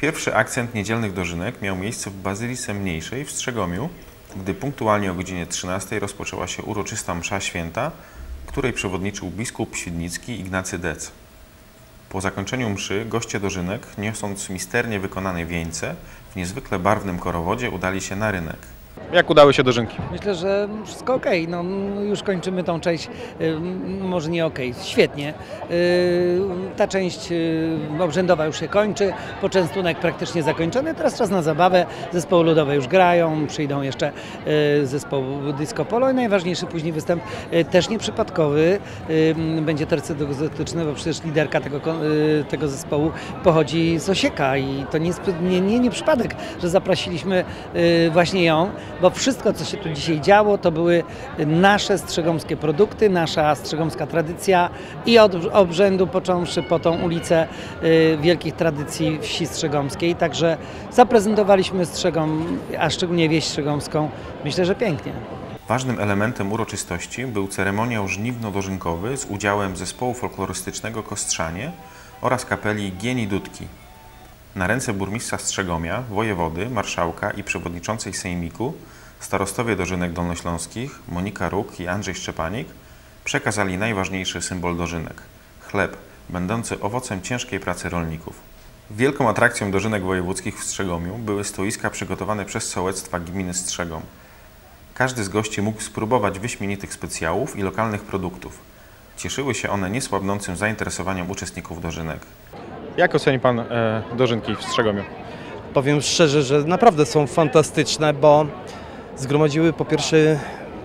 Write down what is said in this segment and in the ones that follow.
Pierwszy akcent niedzielnych dożynek miał miejsce w Bazylice Mniejszej w Strzegomiu, gdy punktualnie o godzinie 13 rozpoczęła się uroczysta msza święta, której przewodniczył biskup świdnicki Ignacy Dec. Po zakończeniu mszy goście dożynek, niosąc misternie wykonane wieńce, w niezwykle barwnym korowodzie udali się na rynek. Jak udały się dożynki? Myślę, że wszystko ok. No, już kończymy tą część, y, może nie ok, świetnie. Y, Ta część y, obrzędowa już się kończy, poczęstunek praktycznie zakończony. Teraz czas na zabawę. Zespoły ludowe już grają, przyjdą jeszcze zespoł Disco Polo i najważniejszy później występ, też nieprzypadkowy, będzie tercet bo przecież liderka tego, tego zespołu pochodzi z Osieka i to nie, nie, nie, nie przypadek, że zaprosiliśmy właśnie ją, bo wszystko, co się tu dzisiaj działo, to były nasze strzegomskie produkty, nasza strzegomska tradycja i od obrzędu począwszy po tą ulicę y, wielkich tradycji wsi strzegomskiej. Także zaprezentowaliśmy Strzegom, a szczególnie wieś strzegomską, myślę, że pięknie. Ważnym elementem uroczystości był ceremoniał żniwno-dożynkowy z udziałem zespołu folklorystycznego Kostrzanie oraz kapeli Gieni Dudki. Na ręce burmistrza Strzegomia, wojewody, marszałka i przewodniczącej sejmiku starostowie dożynek dolnośląskich Monika Róg i Andrzej Szczepanik przekazali najważniejszy symbol dożynek – chleb, będący owocem ciężkiej pracy rolników. Wielką atrakcją dożynek wojewódzkich w Strzegomiu były stoiska przygotowane przez sołectwa gminy Strzegom. Każdy z gości mógł spróbować wyśmienitych specjałów i lokalnych produktów. Cieszyły się one niesłabnącym zainteresowaniem uczestników dożynek. Jak oceni Pan e, dożynki w Strzegomiu? Powiem szczerze, że naprawdę są fantastyczne, bo zgromadziły po pierwsze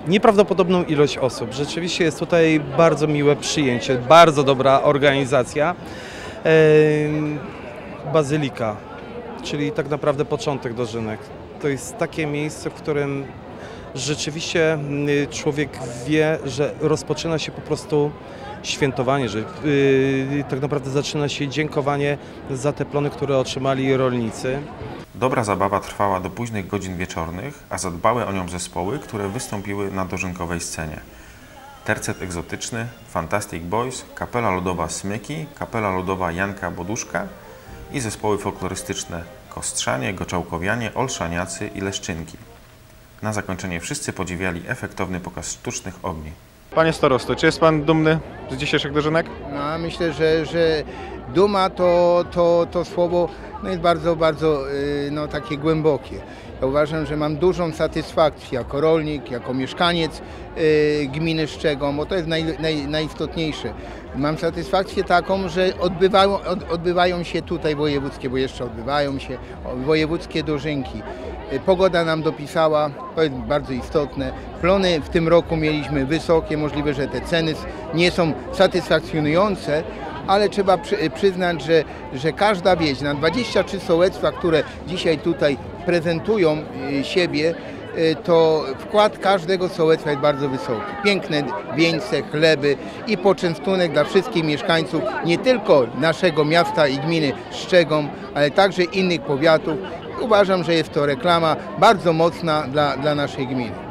nieprawdopodobną ilość osób. Rzeczywiście jest tutaj bardzo miłe przyjęcie, bardzo dobra organizacja. Em, Bazylika, czyli tak naprawdę początek dożynek. To jest takie miejsce, w którym rzeczywiście y, człowiek wie, że rozpoczyna się po prostu świętowanie, że y, tak naprawdę zaczyna się dziękowanie za te plony, które otrzymali rolnicy. Dobra zabawa trwała do późnych godzin wieczornych, a zadbały o nią zespoły, które wystąpiły na dożynkowej scenie. Tercet egzotyczny, Fantastic Boys, kapela ludowa Smyki, kapela ludowa Janka Boduszka i zespoły folklorystyczne Kostrzanie, Goczałkowianie, Olszaniacy i Leszczynki. Na zakończenie wszyscy podziwiali efektowny pokaz sztucznych ogni. Panie starosto, czy jest Pan dumny z dzisiejszych dożynek? No, myślę, że, że duma to, to, to słowo no jest bardzo, bardzo y, no, takie głębokie. Ja uważam, że mam dużą satysfakcję jako rolnik, jako mieszkaniec y, gminy Szczegom, bo to jest naj, naj, najistotniejsze. Mam satysfakcję taką, że odbywają, od, odbywają się tutaj wojewódzkie, bo jeszcze odbywają się wojewódzkie dożynki. Y, Pogoda nam dopisała, to jest bardzo istotne. Plony w tym roku mieliśmy wysokie, możliwe, że te ceny nie są satysfakcjonujące, ale trzeba przy, przyznać, że, że każda wieś, na 23 sołectwa, które dzisiaj tutaj prezentują y, siebie, y, to wkład każdego sołectwa jest bardzo wysoki. Piękne wieńce, chleby i poczęstunek dla wszystkich mieszkańców nie tylko naszego miasta i gminy Szczegom, ale także innych powiatów. Uważam, że jest to reklama bardzo mocna dla, dla naszej gminy.